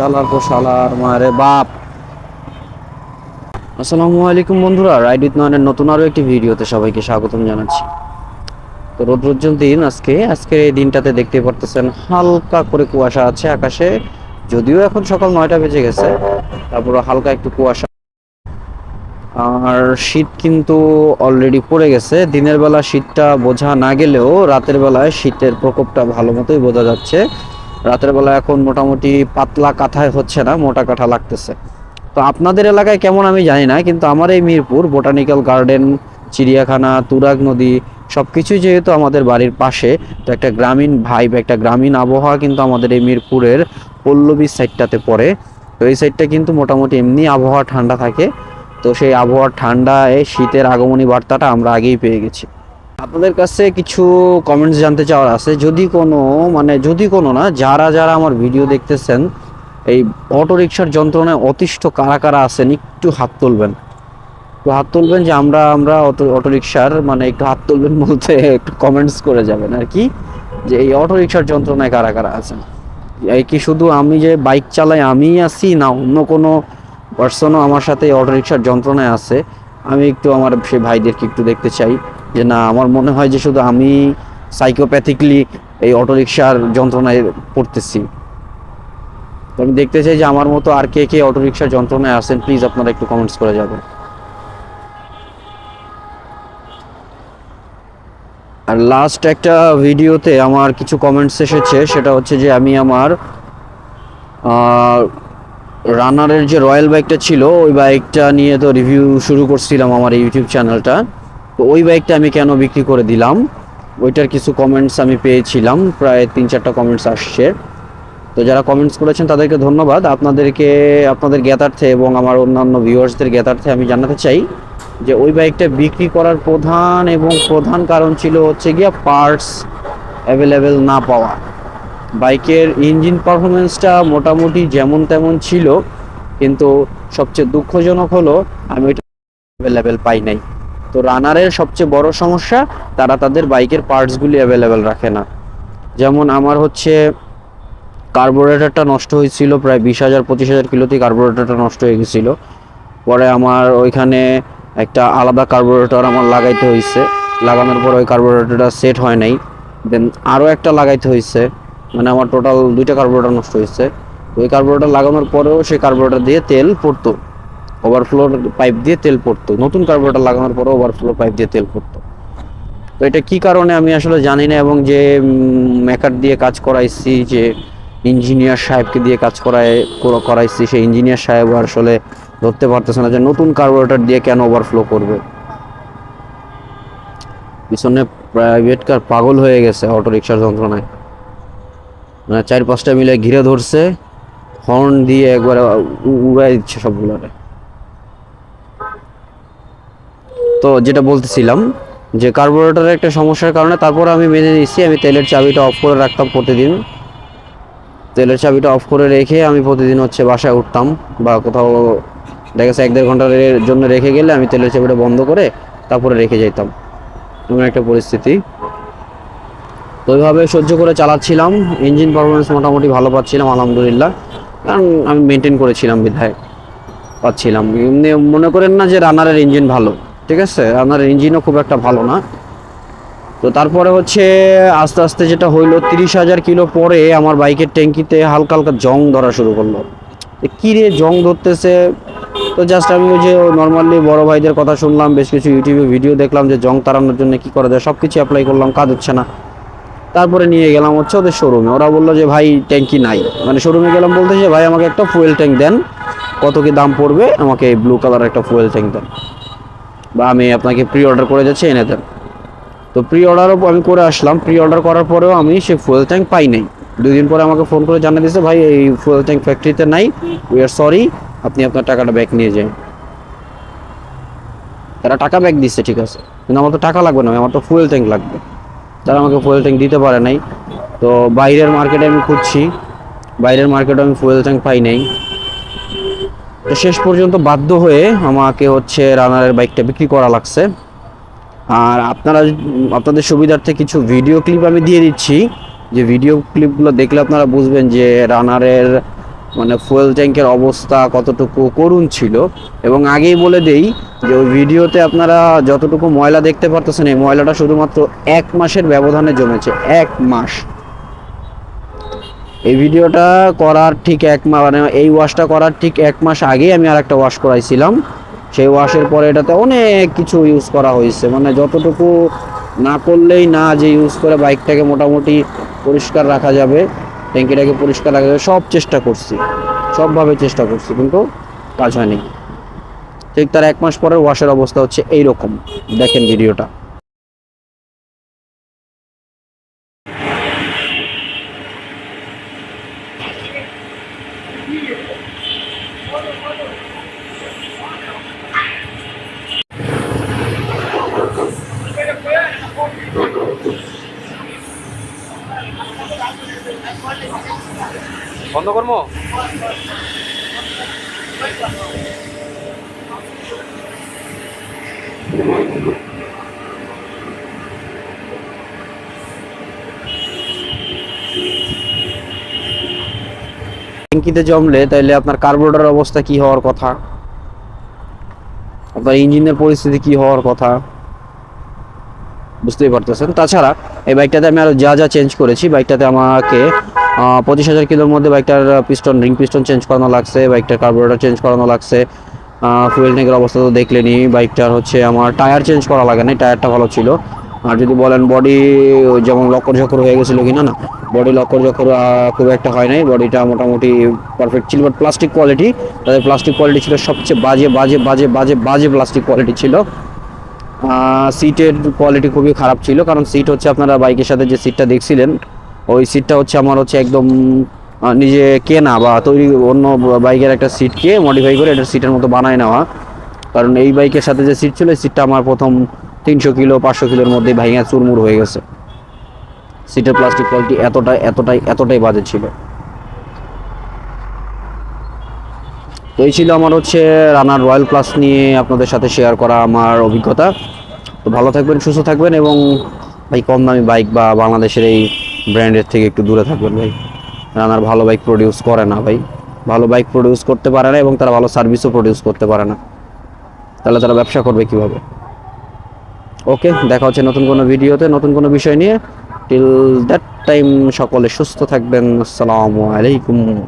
শালার পর মারে বাপ। আসসালামু আলাইকুম বন্ধুরা রাইড উইথ নয়নের নতুন আরও একটি ভিডিওতে সবাইকে স্বাগতম জানাচ্ছি। তো দিন আজকে আজকে এই দিনটাতে দেখতে পারতেছেন হালকা করে কুয়াশা আছে আকাশে, যদিও এখন সকাল নয়টা বেজে গেছে, তারপরে হালকা একটু কুয়াশা। আর শীত কিন্তু অলরেডি পড়ে গেছে, দিনের বেলা শীতটা বোঝা না গেলেও রাতের বেলায় শীতের প্রকোপটা ভালো মতোই বোঝা যাচ্ছে। রাতের বেলা এখন মোটামুটি পাতলা কাঁথায় হচ্ছে না, মোটা কাঁথা লাগতেছে। তো আপনাদের এলাকায় কেমন আমি জানি না, কিন্তু আমার এই মিরপুর, বোটানিক্যাল গার্ডেন, চিড়িয়াখানা, তুরাগ নদী সব কিছুই যেহেতু আমাদের বাড়ির পাশে, তো একটা গ্রামীণ ভাইব একটা গ্রামীণ আবহাওয়া কিন্তু আমাদের এই মিরপুরের পল্লবী সাইডটাতে পড়ে। তো এই সাইডটা কিন্তু মোটামুটি এমনি আবহাওয়া ঠান্ডা থাকে। তো সেই আবহাওয়ার ঠান্ডায় শীতের আগমনী বার্তাটা আমরা আগেই পেয়ে গেছি। আপনাদের কাছে কিছু কমেন্টস জানতে চাওয়ার আছে। যদি কোনো মানে যদি কোনো না, যারা যারা আমার ভিডিও দেখতেছেন, এই অটো রিক্সার যন্ত্রণায় অতিষ্ঠ কারা কারা আছেন, একটু হাত তুলবেন। একটু হাত তুলবেন যে আমরা আমরা অটো অটো রিক্সার মানে একটু হাত তুলবেন বলতে একটু কমেন্টস করে যাবেন আর কি, যে এই অটো রিক্সার যন্ত্রণায় কারা কারা আছেন। এই কি শুধু আমি যে বাইক চালাই আমি আছি না অন্য কোনো পার্সনও আমার সাথে এই অটো রিক্সার যন্ত্রণায় আছে? আমি একটু আমার সে ভাইদেরকে একটু দেখতে চাই। যে না, আমার মনে হয় যে শুধু আমি সাইকোপ্যাথিকলি এই অটো রিক্সার যন্ত্রণায় পড়তেছি। তো আমি দেখতে চাই যে আমার মতো আর কে কে অটো রিক্সার যন্ত্রণায় আসেন প্লিজ আপনারা একটু কমেন্টস করে যাবেন। আর লাস্ট একটা ভিডিওতে আমার কিছু কমেন্টস এসেছে। সেটা হচ্ছে যে আমি আমার রানারের যে রয়্যাল বাইকটা ছিল, ওই বাইকটা নিয়ে তো রিভিউ শুরু করছিলাম আমার ইউটিউব চ্যানেলটা তো ওই বাইকটা আমি কেন বিক্রি করে দিলাম? ওইটার কিছু কমেন্টস আমি পেয়েছিলাম, প্রায় তিন চারটা কমেন্টস আসছে। তো যারা কমেন্টস করেছেন তাদেরকে ধন্যবাদ। আপনাদেরকে, আপনাদের জ্ঞাতার্থে এবং আমার অন্যান্য ভিউয়ার্সদের জ্ঞাতার্থে আমি জানাতে চাই যে ওই বাইকটা বিক্রি করার প্রধান এবং প্রধান কারণ ছিল হচ্ছে গিয়া পার্টস অ্যাভেলেবেল না পাওয়া। বাইকের ইঞ্জিন পারফরমেন্সটা মোটামুটি যেমন তেমন ছিল, কিন্তু সবচেয়ে দুঃখজনক হলো আমি ওইটা অ্যাভেলেবেল পাই নাই। তো রানারের সবচেয়ে বড় সমস্যা, তারা তাদের বাইকের পার্টসগুলি অ্যাভেলেবেল রাখে না। যেমন আমার হচ্ছে কার্বোরেটরটা নষ্ট হয়েছিল প্রায় বিশ হাজার, পঁচিশ হাজার কিলোতেই কার্বোরেটরটা নষ্ট হয়ে গেছিল। পরে আমার ওইখানে একটা আলাদা কার্বোরেটর আমার লাগাইতে হয়েছে লাগানোর পর ওই কার্বোরেটরটা সেট হয় নাই। দেন আরও একটা লাগাইতে হয়েছে মানে আমার টোটাল দুইটা কার্বোরেটর নষ্ট হয়েছে ওই কার্বোরেটর লাগানোর পরেও সেই কার্বোরেটর দিয়ে তেল পড়তো। ওভারফ্লো পাইপ দিয়ে তেল পড়তো। নতুন কার্বোরেটর লাগানোর পরেও ওভারফ্লো পাইপ দিয়ে তেল পড়তো। তো এটা কি কারণে আমি আসলে জানি না এবং যে মেকার দিয়ে কাজ করাইছি, যে ইঞ্জিনিয়ার সাহেবকে দিয়ে কাজ করায় করাইছি, সেই ইঞ্জিনিয়ার সাহেব আসলে ধরতে পারতেছে না যে নতুন কার্বোরেটর দিয়ে কেন ওভারফ্লো করবে। পিছনে প্রাইভেট কার পাগল হয়ে গেছে অটো রিক্সার যন্ত্রণায়। মানে চার পাঁচটা মিলে ঘিরে ধরছে হর্ন দিয়ে একবারে উড়াই দিচ্ছে সবগুলোরে। তো যেটা বলতেছিলাম যে কার্বোরেটরের একটা সমস্যার কারণে তারপর আমি মেনে নিচ্ছি আমি তেলের চাবিটা অফ করে রাখতাম প্রতিদিন। তেলের চাবিটা অফ করে রেখে আমি প্রতিদিন হচ্ছে বাসায় উঠতাম বা কোথাও দেখা গেছে এক দেড় ঘণ্টার জন্য রেখে গেলে আমি তেলের চাবিটা বন্ধ করে তারপরে রেখে যেতাম এমন একটা পরিস্থিতি। তো ওইভাবে সহ্য করে চালাচ্ছিলাম ইঞ্জিন পারফরমেন্স মোটামুটি ভালো পাচ্ছিলাম, আলহামদুলিল্লাহ। কারণ আমি মেনটেন করেছিলাম বিধায়, পাচ্ছিলাম। এমনি মনে করেন না যে রানারের ইঞ্জিন ভালো। ঠিক আছে? আপনার ইঞ্জিনও খুব একটা ভালো না। তো তারপরে হচ্ছে, আস্তে আস্তে যেটা হইল, তিরিশ হাজার কিলো পরে আমার বাইকের ট্যাঙ্কিতে হালকা হালকা জং ধরা শুরু করল। এ কি রে জং ধরতেছে? তো জাস্ট আমি ওই যে নর্মালি বড় ভাইদের কথা শুনলাম, বেশ কিছু ইউটিউবে ভিডিও দেখলাম যে জং তাড়ানোর জন্য কি করা যায় সব কিছু অ্যাপ্লাই করলাম, কাজ হচ্ছে না। তারপরে নিয়ে গেলাম হচ্ছে ওদের শোরুমে ওরা বলল যে, ভাই, ট্যাঙ্কি নাই। মানে শোরুমে গেলাম বলতে যে ভাই, আমাকে একটা ফুয়েল ট্যাঙ্ক দেন। কত কি দাম পড়বে? আমাকে ব্লু কালার একটা ফুয়েল ট্যাঙ্ক দেন। বা আমি আপনাকে প্রি অর্ডার করে যাচ্ছি, এনে দেন। তো প্রি অর্ডারও আমি করে আসলাম। প্রি অর্ডার করার পরেও আমি সেই ফুয়েল ট্যাঙ্ক পাই নাই। দুই দিন পরে আমাকে ফোন করে জানিয়ে দিয়েছে, ভাই, এই ফুয়েল ট্যাঙ্ক ফ্যাক্টরিতে নাই। উই আর সরি আপনি আপনার টাকাটা ব্যাক নিয়ে যান। তারা টাকা ব্যাক দিচ্ছে, ঠিক আছে। কিন্তু আমার তো টাকা লাগবে না, আমার তো ফুয়েল ট্যাঙ্ক লাগবে। তারা আমাকে ফুয়েল ট্যাঙ্ক দিতে পারে নাই। তো বাইরের মার্কেটে আমি খুঁজছি। বাইরের মার্কেটে আমি ফুয়েল ট্যাঙ্ক পাই নাই। তো শেষ পর্যন্ত বাধ্য হয়ে আমাকে হচ্ছে রানারের বাইকটা বিক্রি করা লাগছে। আর আপনারা আপনাদের সুবিধার্থে কিছু ভিডিও ক্লিপ আমি দিয়ে দিচ্ছি। যে ভিডিও ক্লিপগুলো দেখলে আপনারা বুঝবেন যে রানারের মানে ফুয়েল ট্যাঙ্কের অবস্থা কতটুকু করুণ ছিল। এবং আগেই বলে দেই যে ওই ভিডিওতে আপনারা যতটুকু ময়লা দেখতে পারতেছেন, এই ময়লাটা শুধুমাত্র এক মাসের ব্যবধানে জমেছে। এক মাস। এই ভিডিওটা করার ঠিক এক মাস মানে এই ওয়াশটা করার ঠিক এক মাস আগেই আমি আর একটা ওয়াশ করাইছিলাম। সেই ওয়াশের পরে এটাতে অনেক কিছু ইউজ করা হয়েছে। মানে যতটুকু না করলেই না যে ইউজ করে বাইকটাকে মোটামুটি পরিষ্কার রাখা যাবে, ট্যাঙ্কিটাকে পরিষ্কার রাখা যাবে, সব চেষ্টা করছি। সবভাবে চেষ্টা করছি, কিন্তু কাজ হয়নি। ঠিক তার এক মাস পরের ওয়াশের অবস্থা হচ্ছে এইরকম। দেখেন ভিডিওটা। বন্ধ করব? ট্যাঙ্কিতে জমলে তাহলে আপনার কার্বোরেটরের অবস্থা কি হওয়ার কথা? আপনার ইঞ্জিনের পরিস্থিতি কি হওয়ার কথা? বুঝতেই পারতেছেন। তাছাড়া এই বাইকটাতে আমি আরও যা যা চেঞ্জ করেছি, বাইকটাতে আমাকে পঁচিশ হাজার কিলোর মধ্যে বাইকটার পিস্টন রিং পিস্টন চেঞ্জ করানো লাগছে, বাইকটার কার্বোরেটর চেঞ্জ করানো লাগছে। ফুয়েল ট্যাঙ্কের অবস্থা তো দেখলেনি, বাইকটার হচ্ছে আমার টায়ার চেঞ্জ করা লাগে না টায়ারটা ভালো ছিল। আর যদি বলেন বডি যেমন লক্কর ঝকর হয়ে গেছিল কিনা না বডি লক্কর ঝকর খুব একটা হয় নাই বডিটা মোটামুটি পারফেক্ট ছিল বাট প্লাস্টিক কোয়ালিটি তাদের প্লাস্টিক কোয়ালিটি ছিল সবচেয়ে বাজে বাজে বাজে বাজে বাজে প্লাস্টিক কোয়ালিটি ছিল। সিটের কোয়ালিটি খুবই খারাপ ছিল, কারণ সিট হচ্ছে আপনারা বাইকের সাথে যে সিটটা দেখছিলেন ওই সিটটা হচ্ছে আমার হচ্ছে একদম নিজে কেনা বা তৈরি অন্য বাইকের একটা সিটকে মডিফাই করে এটা সিটের মতো বানায় নেওয়া। কারণ এই বাইকের সাথে যে সিট ছিল, এই সিটটা আমার প্রথম তিনশো কিলো, পাঁচশো কিলোর মধ্যে ভাইয়া চুরমুর হয়ে গেছে। সিটের প্লাস্টিক কোয়ালিটি এতটাই এতটাই এতটাই বাজে ছিল। তো এই ছিল আমার হচ্ছে রানার রয়্যাল প্লাস নিয়ে আপনাদের সাথে শেয়ার করা আমার অভিজ্ঞতা। তো ভালো থাকবেন, সুস্থ থাকবেন এবং ভাই, কম দামি বাইক বা বাংলাদেশের এই ব্র্যান্ডের থেকে একটু দূরে থাকবেন ভাই। রানার ভালো বাইক প্রডিউস করে না ভাই। ভালো বাইক প্রডিউস করতে পারে না এবং তারা ভালো সার্ভিসও প্রডিউস করতে পারে না। তাহলে তারা ব্যবসা করবে কীভাবে? ওকে, দেখা হচ্ছে নতুন কোনো ভিডিওতে, নতুন কোনো বিষয় নিয়ে। টিল দ্যাট টাইম সকলে সুস্থ থাকবেন। আসসালামু আলাইকুম।